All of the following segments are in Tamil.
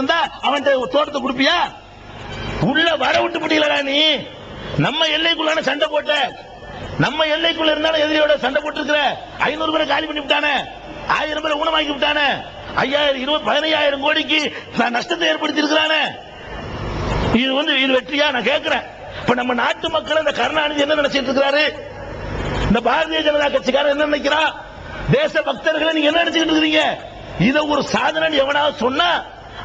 இருந்தா அவன்கிட்ட தோட்டத்தை கொடுப்பியா? உள்ள வர விட்டு முடியலடா நீ. நம்ம எல்லைக்குள்ளான சண்டை போட்ட நம்ம எல்லைக்குள்ள இருந்தாலும் எதிரியோட சண்டை போட்டு இருக்கிற ஐநூறு பேரை காலி பண்ணி விட்டானே. ஆயிரம் பேரை ஊனமாக்கி விட்டானே. ஐயாயிரம் இருபது பதினையாயிரம் கோடிக்கு நான் நஷ்டத்தை ஏற்படுத்தி இருக்கிறானே இது வந்து இது வெற்றியா? நான் கேட்கிறேன். இப்ப நம்ம நாட்டு மக்கள் இந்த கருணாநிதி என்ன நினைச்சிட்டு இருக்கிறாரு? இந்த பாரதிய ஜனதா கட்சிக்காரர் என்ன நினைக்கிறா? தேச பக்தர்களை நீங்க என்ன நினைச்சுக்கிட்டு இருக்கிறீங்க? இதை ஒரு சாதனை எவனாவது சொன்னா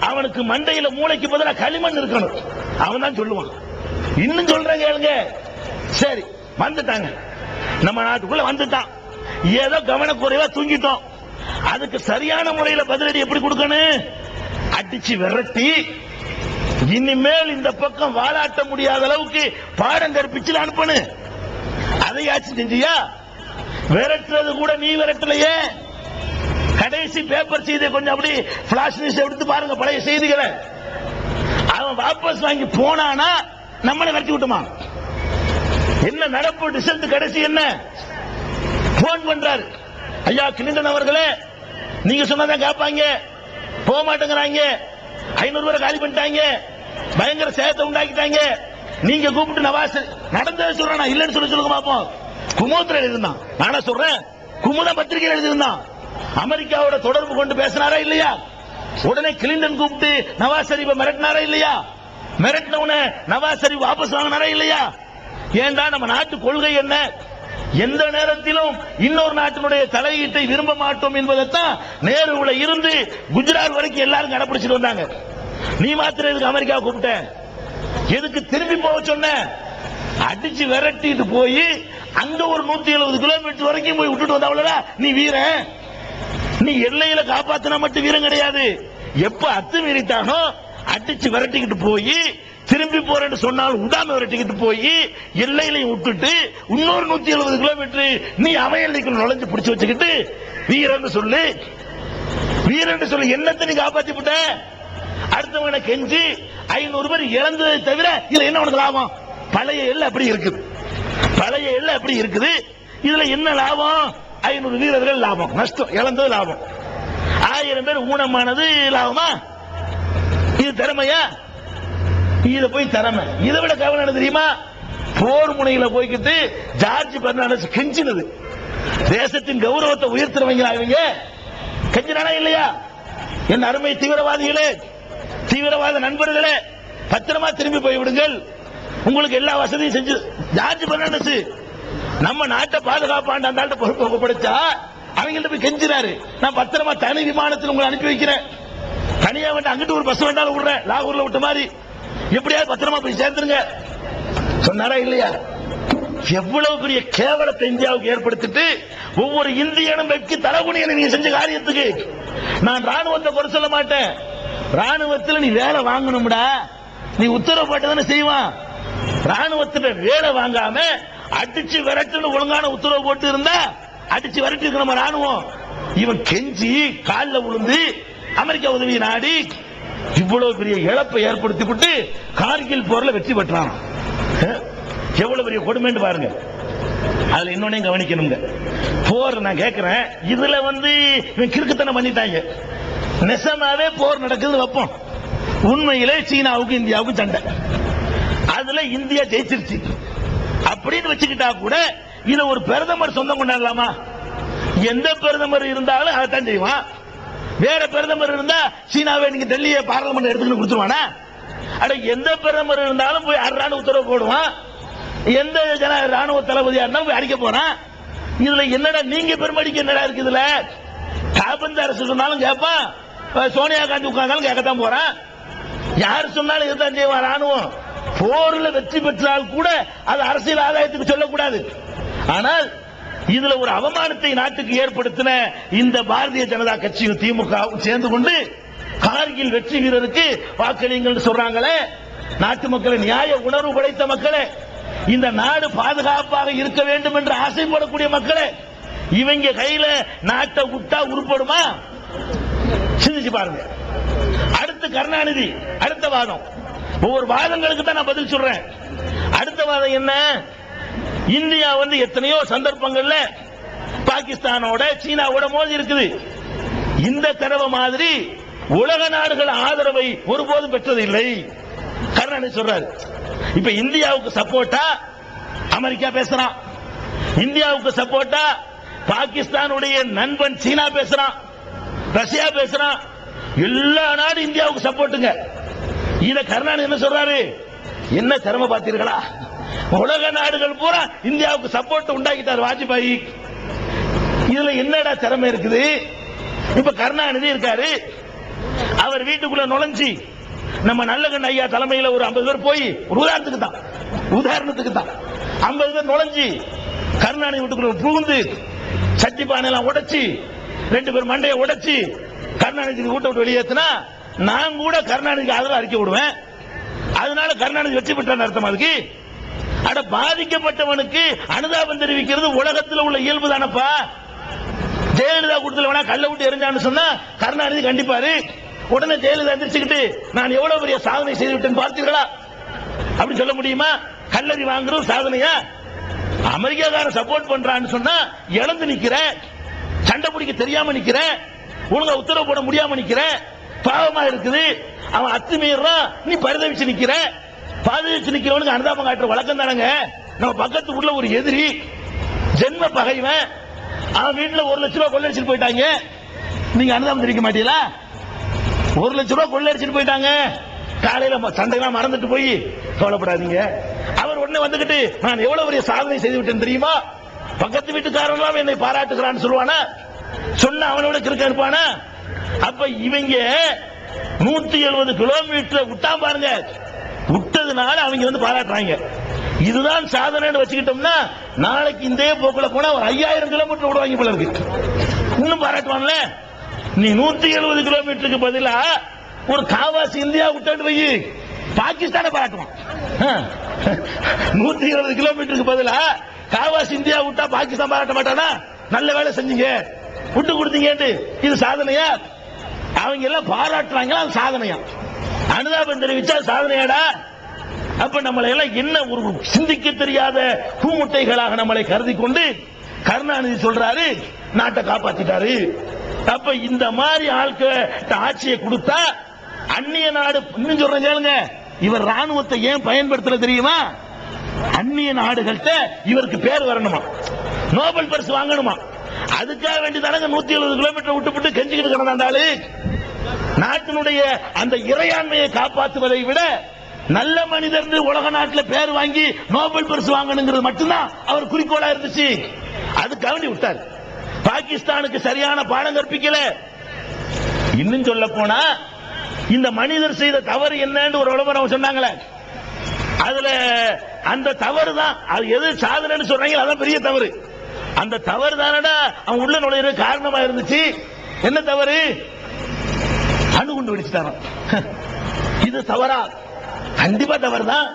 அவனுக்கு மண்டையில மூளைக்கு பதிலாக களிமண் இருக்கணும். அவன் தான் சொல்லுவான். இன்னும் சொல்றேன் கேளுங்க. சரி வந்துட்டாங்க. நம்ம நாட்டுக்குள்ள வந்துட்டான். ஏதோ கவனக்குறைவா தூங்கிட்டோம். அதுக்கு சரியான முறையில பதிலடி எப்படி கொடுக்கணும்? அடிச்சு விரட்டி இனிமேல் இந்த பக்கம் வாழாட்ட முடியாத அளவுக்கு பாடம் கற்பிச்சு அனுப்பணும். அதையாச்சும் செஞ்சியா? விரட்டுறது கூட நீ விரட்டலையே. கடைசி பேப்பர் செய்தியை கொஞ்சம் அப்படி பிளாஷ் நியூஸ் எடுத்து பாருங்க பழைய செய்திகளை. அவன் வாபஸ் வாங்கி போனானா நம்மளை விரட்டி விட்டுமா? என்ன நடப்பு ரிசல்ட் கடைசி என்ன? போன் பண்றாரு. ஐயா கிளிண்டன் அவர்களே நீங்க சொன்னதான் கேட்பாங்க போக மாட்டேங்கிறாங்க. ஐநூறு பேரை காலி பண்ணிட்டாங்க. பயங்கர சேதத்தை உண்டாக்கிட்டாங்க. நீங்க கூப்பிட்டு நவாஸ் நடந்ததை சொல்றேன் நான் இல்லைன்னு சொல்லி சொல்லுங்க பாப்போம். குமுத்திர எழுதிருந்தான் நானா சொல்றேன்? குமுத பத்திரிகையில் எழுதிருந்தான் அமெரிக்காவோட தொடர்பு கொண்டு பேசினாரா இல்லையா? உடனே கிளிண்டன் கூப்பிட்டு நவாஸ் ஷரீஃபை மிரட்டினாரா இல்லையா? மிரட்டின உடனே நவாஸ் ஷரீப் வாபஸ் வாங்கினாரா இல்லையா? ஏண்டா நம்ம நாட்டு கொள்கை என்ன? எந்த நேரத்திலும் இன்னொரு நாட்டினுடைய தலையீட்டை விரும்ப மாட்டோம் என்பதைத்தான் நேருல இருந்து குஜராத் வரைக்கும் எல்லாரும் கடைபிடிச்சிட்டு வந்தாங்க. நீ மாத்திரம் எதுக்கு அமெரிக்கா கூப்பிட்ட? எதுக்கு திரும்பி போக சொன்ன? அடிச்சு விரட்டிட்டு போய் அங்க ஒரு நூத்தி எழுபது கிலோமீட்டர் வரைக்கும் போய் விட்டுட்டு வந்தவளடா நீ வீரன். நீ எல்லையில காப்பாத்தினா மட்டும் வீரம் கிடையாது. எப்ப அத்துமீறிட்டானோ அடிச்சு விரட்டிக்கிட்டு போய் திரும்பி போறேன்னு சொன்னாலும் உடாம விரட்டிக்கிட்டு போய் எல்லையிலையும் விட்டுட்டு இன்னொரு நூத்தி எழுபது கிலோமீட்டர் நீ அவையல்லைக்கு நுழைஞ்சு பிடிச்சு வச்சுக்கிட்டு வீரன்னு சொல்லு. வீரன்னு சொல்லி என்னத்தை நீ காப்பாத்தி விட்ட அடுத்தவனை கெஞ்சி ஐநூறு பேர் இழந்ததை தவிர இதுல என்ன உனக்கு லாபம்? பழைய எல்லை அப்படி இருக்குது. பழைய எல்லை அப்படி இருக்குது. இதுல என்ன லாபம்? ஐநூறு வீரர்கள் லாபம். நஷ்டம் இழந்தது லாபம். ஆயிரம் பேர் ஊனமானது லாபமா? இது திறமையா? இது போய் திறமை. இதை விட கவனம் என்ன தெரியுமா? போர் முனையில போய்கிட்டு ஜார்ஜ் பெர்னாண்டஸ் கெஞ்சினது. தேசத்தின் கௌரவத்தை உயர்த்துறவங்க அவங்க கெஞ்சினானா இல்லையா? என் அருமை தீவிரவாதிகளே தீவிரவாத நண்பர்களே பத்திரமா திரும்பி போய்விடுங்கள். உங்களுக்கு எல்லா வசதியும் செஞ்சு ஜார்ஜ் பெர்னாண்டஸ் நம்ம நாட்டை பாதுகாப்பாண்ட அந்த ஆள்கிட்ட பொறுப்பு ஒப்படைச்சா அவங்கள்ட்ட போய் கெஞ்சினாரு நான் பத்திரமா தனி விமானத்தில் உங்களை அனுப்பி வைக்கிறேன். தனியா வேண்டாம் அங்கிட்டு ஒரு பஸ் வேண்டாலும் விடுறேன். லாகூர்ல விட்ட மாதிரி. எப்படியாவது பத்திரமா போய் சேர்த்துருங்க சொன்னாரா இல்லையா? எவ்வளவு பெரிய கேவலத்தை இந்தியாவுக்கு ஏற்படுத்திட்டு ஒவ்வொரு இந்தியனும் வெட்கி தலகுனியனை நீங்க செஞ்ச காரியத்துக்கு நான் ராணுவத்தை குறை சொல்ல மாட்டேன். ராணுவத்தில் நீ வேலை வாங்கணும்டா. நீ உத்தரவு போட்டதானே செய்வான். ராணுவத்தில் வேலை வாங்காம அடிச்சு விரட்டுன்னு ஒழுங்கான உத்தரவு போட்டு இருந்தா அடிச்சு விரட்டி நம்ம ராணுவம் இவன் கெஞ்சி கால்ல விழுந்து அமெரிக்கா உதவி நாடி இவ்வளவு பெரிய இழப்பை ஏற்படுத்தி விட்டு கார்கில் போர்ல வெற்றி பெற்றான். எவ்வளவு பெரிய கொடுமைன்னு பாருங்க. அதுல இன்னொன்னையும் கவனிக்கணுங்க. போர் நான் கேட்கிறேன் இதுல வந்து இவன் கிறுக்குத்தனம் பண்ணிட்டாங்க. நெசமாவே போர் நடக்குது வைப்போம். உண்மையிலே சீனாவுக்கும் இந்தியாவுக்கும் சண்டை. அதுல இந்தியா ஜெயிச்சிருச்சு. அப்படின்னு வச்சுக்கிட்டா கூட இத ஒரு பிரதமர் சொந்தம் கொண்டாடலாமா? எந்த பிரதமர் இருந்தாலும் அதைத்தான் செய்வான். வேற பிரதமர் இருந்தா சீனாவை நீங்க டெல்லியை பாராளுமன்றம் எடுத்துக்கிட்டு கொடுத்துருவானா? அட எந்த பிரதமர் இருந்தாலும் போய் அறான உத்தரவு போடுவான். எந்த ஜன ராணுவ தளபதியா இருந்தாலும் போய் அடிக்க போறான். இதுல என்னடா நீங்க பெருமடிக்கு என்னடா இருக்கு இதுல? காபந்து அரசு சொன்னாலும் கேட்பான் சோனியா காந்தி உட்கார்ந்தாலும் கேட்கத்தான் போறான். யார் சொன்னாலும் இதுதான் செய்வான் ராணுவம். போர்ல வெற்றி பெற்றால் கூட அது அரசியல் ஆதாயத்துக்கு சொல்லக்கூடாது. ஆனால் இதுல ஒரு அவமானத்தை நாட்டுக்கு ஏற்படுத்தின இந்த பாரதிய ஜனதா கட்சியும் திமுகவும் சேர்ந்து கொண்டு கார்கில் வெற்றி வீரருக்கு வாக்களிங்கள் சொல்றாங்களே நாட்டு மக்களை நியாய உணர்வு படைத்த மக்களே இந்த நாடு பாதுகாப்பாக இருக்க வேண்டும் என்று ஆசைப்படக்கூடிய மக்களே இவங்க கையில நாட்டை விட்டா உருப்படுமா? சிந்திச்சு பாருங்க. அடுத்து கருணாநிதி அடுத்த வாதம். ஒவ்வொரு வாதங்களுக்கு தான் நான் பதில் சொல்றேன். அடுத்த வாதம் என்ன? இந்தியா வந்து எத்தனையோ சந்தர்ப்பங்கள்ல பாகிஸ்தானோட சீனாவோட மோதி இருக்குது. இந்த தடவை மாதிரி உலக நாடுகள் ஆதரவை ஒருபோதும் பெற்றதில்லை. கருணாநிதி சொல்றாரு. இப்ப இந்தியாவுக்கு சப்போர்ட்டா? அமெரிக்கா பேசுறான். இந்தியாவுக்கு சப்போர்ட்டா? பாகிஸ்தானுடைய நண்பன் சீனா பேசுறான். ரஷ்யா பேசுறான் எல்லா நாடும் இந்தியாவுக்கு சப்போர்ட்டுங்க. இத கருணாநிதி என்ன சொல்றாரு? என்ன திறமை பார்த்தீர்களா? உலக நாடுகள் பூரா இந்தியாவுக்கு சப்போர்ட் உண்டாக்கிட்டார் வாஜ்பாய். இதுல என்னடா திறமை இருக்குது? இப்ப கருணாநிதி இருக்காரு. அவர் வீட்டுக்குள்ள நுழைஞ்சி நம்ம நல்லகண்ண ஐயா தலைமையில ஒரு 50 பேர் போய் ஒரு உதாரணத்துக்கு தான். உதாரணத்துக்கு தான். 50 பேர் நுழைஞ்சி கருணாநிதி வீட்டுக்குள்ள புகுந்து சட்டி பானை எல்லாம் உடைச்சி ரெண்டு பேர் மண்டையை உடைச்சி கருணாநிதி கூட்ட விட்டு வெளியேற்றினா நான் கூட கருணாநிதிக்கு ஆதரவு அறிக்கை விடுவேன். அதனால கருணாநிதி வெற்றி பெற்றார் அர்த்தம் அதுக்கு? அட பாதிக்கப்பட்டவனுக்கு அனுதாபம் தெரிவிக்கிறது உலகத்தில் உள்ள இயல்பு தானப்பா. ஜெயலலிதா கூட்டத்தில் வேணா கல்ல விட்டு எரிஞ்சான்னு சொன்னா கருணாநிதி கண்டிப்பாரு உடனே ஜெயலலிதா எந்திரிச்சுக்கிட்டு நான் எவ்வளவு பெரிய சாதனை செய்து விட்டேன் பார்த்தீர்களா? அப்படி சொல்ல முடியுமா? கல்லறி வாங்குறது சாதனையா? அமெரிக்காக்காரன் சப்போர்ட் பண்றான்னு சொன்னா இழந்து நிக்கிறேன். சண்டை பிடிக்க தெரியாம நிக்கிற உனக்கு உத்தரவு போட முடியாம நிக்கிற பாவமா இருக்குது. அவன் அத்துமீறான் நீ பரிதவிச்சு நிக்கிற. பாதுகாச்சு நிக்கிறவனுக்கு அனுதாபம் காட்டுற வழக்கம் தானங்க. நம்ம பக்கத்து உள்ள ஒரு எதிரி ஜென்ம பகைவன் அவன் வீட்டுல ஒரு லட்ச ரூபாய் கொள்ளடிச்சிட்டு போயிட்டாங்க. நீங்க அனுதாபம் தெரிவிக்க மாட்டீங்களா? ஒரு லட்ச ரூபாய் கொள்ளடிச்சிட்டு போயிட்டாங்க. காலையில ம- சண்டைலாம் மறந்துட்டு போய் கவலைப்படாதீங்க. அவர் உடனே வந்துகிட்டு நான் எவ்வளவு பெரிய சாதனை செய்து விட்டேன் தெரியுமா? பக்கத்து வீட்டுக்காரன் என்னை பாராட்டுகிறான்னு சொல்லுவானா? சொன்ன அவனோட கிறுக்க இருப்பானா? அப்ப இவங்க நூத்தி எழுபது கிலோமீட்டர் விட்டா பாருங்க. விட்டதுனால அவங்க வந்து பாராட்டுறாங்க. இதுதான் சாதனைன்னு வச்சுக்கிட்டோம்னா நாளைக்கு இந்த போக்குல போனா ஒரு ஐயாயிரம் கிலோமீட்டர் விடுவாங்க போல இருக்கு. இன்னும் பாராட்டுவான்ல? நீ நூத்தி எழுபது கிலோமீட்டருக்கு பதிலா ஒரு காவாசி இந்தியா விட்டு போய் பாகிஸ்தானை பாராட்டுவான். நூத்தி இருபது கிலோமீட்டருக்கு பதிலா காவாஸ் இந்தியா விட்டா பாகிஸ்தான் பாராட்ட மாட்டானா? நல்ல வேலை செஞ்சீங்க. விட்டு கொடுத்தீங்கன்ட்டு. இது சாதனையா? அவங்க எல்லாம் பாராட்டுறாங்களா? அது சாதனையா? அனுதாபம் தெரிவிச்சா சாதனையாடா? அப்ப நம்மளை எல்லாம் என்ன ஒரு சிந்திக்க தெரியாத பூமுட்டைகளாக நம்மளை கருதி கொண்டு கருணாநிதி சொல்றாரு நாட்டை காப்பாத்திட்டாரு. அப்ப இந்த மாதிரி ஆட்கள் ஆட்சியை கொடுத்தா அந்நிய நாடு இன்னும் சொல்றேன் கேளுங்க இவர் ராணுவத்தை ஏன் பயன்படுத்தல தெரியுமா? அந்நிய நாடுகள்கிட்ட இவருக்கு பேர் வரணுமா? நோபல் பரிசு வாங்கணுமா? அதுக்காக வேண்டி தானங்க நூத்தி எழுபது கிலோமீட்டர் விட்டு விட்டு கெஞ்சிக்கிட்டு கிடந்தாண்டாலு நாட்டினுடைய அந்த இறையாண்மையை காப்பாற்றுவதை விட நல்ல மனிதர் உலக நாட்டில் பேர் வாங்கி நோபல் பரிசு வாங்கணுங்கிறது மட்டும்தான் அவர் குறிக்கோளா இருந்துச்சு. அதுக்காக வேண்டி விட்டார். பாகிஸ்தானுக்கு சரியான பாடம் கற்பிக்கல. இன்னும் சொல்ல போனா இந்த மனிதர் செய்த தவறு என்னன்னு ஒரு விளம்பரம் சொன்னாங்களே. அதுல அந்த தவறு தான் அது எது சாதனைன்னு சொல்றாங்க அதான் பெரிய தவறு. அந்த தவறு தானடா அவன் உள்ள நுழையிற காரணமா இருந்துச்சு என்ன தவறு? அணுகுண்டு வெடிச்சுட்டாராம் இது தவறா? கண்டிப்பா தவறு தான்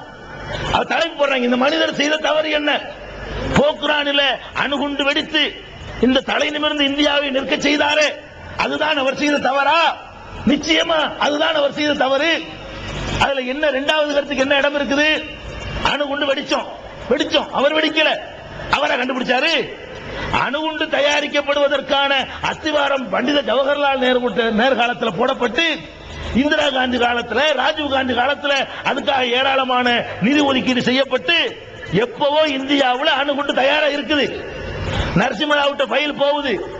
அவர் தலைப்பு போடுறாங்க. இந்த மனிதர் செய்த தவறு என்ன? போக்குரானில அணுகுண்டு வெடித்து இந்த தலை நிமிர்ந்து இந்தியாவை நிற்க செய்தாரே. அதுதான் அவர் செய்த தவறா? நிச்சயமா அதுதான் அவர் செய்த தவறு. அதுல என்ன இரண்டாவது கருத்துக்கு என்ன இடம் இருக்குது? அணுகுண்டு வெடிச்சோம். வெடிச்சோம். அவர் வெடிக்கல. அவரை கண்டுபிடிச்சாரு? அணுகுண்டு தயாரிக்கப்படுவதற்கான அஸ்திவாரம் பண்டித ஜவஹர்லால் நேரு நேர்காலத்தில் போடப்பட்டு இந்திரா காந்தி காலத்தில் ராஜீவ் காந்தி காலத்தில் அதுக்காக ஏராளமான நிதி ஒதுக்கீடு செய்யப்பட்டு எப்பவோ இந்தியாவில் அணுகுண்டு தயாரா இருக்குது. நரசிம்மராவிட்ட ஃபைல் போகுது.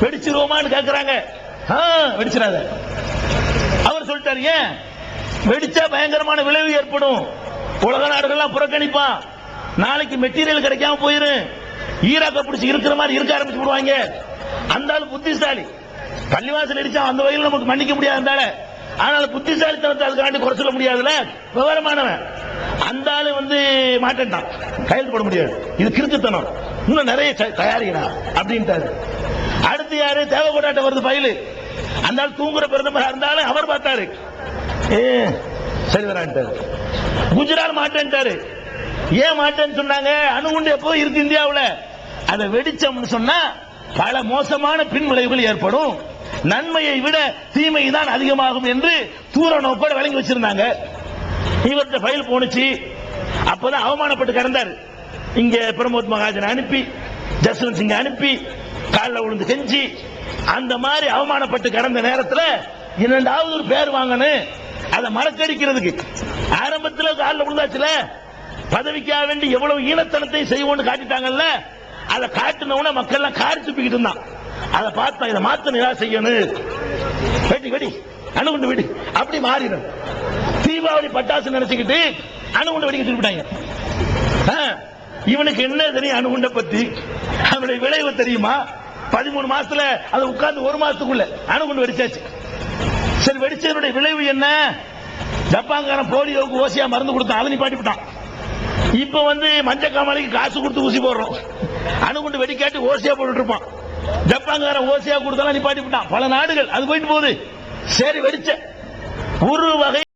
வெடிச்சிருவோமான்னு கேட்கிறாங்க ஆ, வெடிச்சிடாத. அவர் சொல்லிட்டாரு ஏன்? வெடிச்சா பயங்கரமான விளைவு ஏற்படும். உலக நாடுகள்லாம் புறக்கணிப்பான் நாளைக்கு மெட்டீரியல் கிடைக்காம போயிரும் ஈராக்க பிடிச்சி இருக்கிற மாதிரி இருக்க ஆரம்பிச்சு விடுவாங்க. அந்த ஆள் புத்திசாலி. பள்ளிவாசல் அடிச்சா அந்த வகையில் நமக்கு மன்னிக்க முடியாது அந்த ஆனால் புத்திசாலித்தனத்தை அதுக்காண்டி குறை சொல்ல முடியாதுல்ல? விவரமானவன். அந்த ஆளு வந்து மாட்டேன்ட்டான். கையெழுத்து போட முடியாது. இது கிறுக்குத்தனம். இன்னும் நிறைய த- அப்படின்ட்டாரு. அடுத்து யாரு? தேவைப்படாட்ட வருது பயிலு அந்த ஆள் தூங்குற பிரதமரா இருந்தாலும் அவர் பார்த்தாரு. ஏ சரி வரான்ட்டாரு. குஜராத் மாட்டேன்ட்டாரு ஏன் மாட்டேன்னு சொன்னாங்க? அணுகுண்டு எப்போ இருக்கு இந்தியாவில்? அதை வெடிச்சோம்னு சொன்னா பல மோசமான பின் விளைவுகள் ஏற்படும். நன்மையை விட தீமை தான் அதிகமாகும் என்று தூர நோக்கோட விளங்கி வச்சிருந்தாங்க. இவர்கிட்ட ஃபைல் போனுச்சு அப்பதான் அவமானப்பட்டு கிடந்தார். இங்க பிரமோத் மகாஜன் அனுப்பி ஜஸ்வந்த் சிங் அனுப்பி காலில் விழுந்து கெஞ்சி அந்த மாதிரி அவமானப்பட்டு கிடந்த நேரத்தில் இரண்டாவது ஒரு பேர் வாங்கணும். அதை மறக்கடிக்கிறதுக்கு ஆரம்பத்தில் காலில் விழுந்தாச்சுல? பதவிக்காக வேண்டி எவ்வளவு ஈனத்தனத்தை செய்வோம்னு காட்டிட்டாங்கல்ல? அதை காட்டினவுன மக்கள் எல்லாம் காரி துப்பிக்கிட்டு இருந்தான். அதை பார்த்தா இதை மாத்த நிரா செய்யணும். வெடி வெடி அணுகுண்டு வெடி. அப்படி மாறிடும். தீபாவளி பட்டாசு நினைச்சுக்கிட்டு அணுகுண்டு வெடிக்க சொல்லிவிட்டாங்க ஆ, இவனுக்கு என்ன தெரியும் அணுகுண்டை பத்தி? அவனுடைய விளைவு தெரியுமா? பதிமூணு மாசத்துல அது உட்கார்ந்து ஒரு மாசத்துக்குள்ள அணுகுண்டு வெடிச்சாச்சு. சரி வெடிச்சதனுடைய விளைவு என்ன? ஜப்பான்காரன் போலியோவுக்கு ஓசியா மருந்து கொடுத்தான் அதை நிப்பாட்டி விட்டான். இப்ப வந்து மஞ்ச காமாலைக்கு காசு கொடுத்து ஊசி போடுறோம். அணுகுண்டு வெடிக்காட்டி ஓசியா போட்டுட்டு இருப்பான். ஜப்பான்காரன் ஓசியா கொடுத்தாலும் நிப்பாட்டி விட்டான். பல நாடுகள். அது போயிட்டு போகுது. சரி வெடிச்ச ஒரு வகை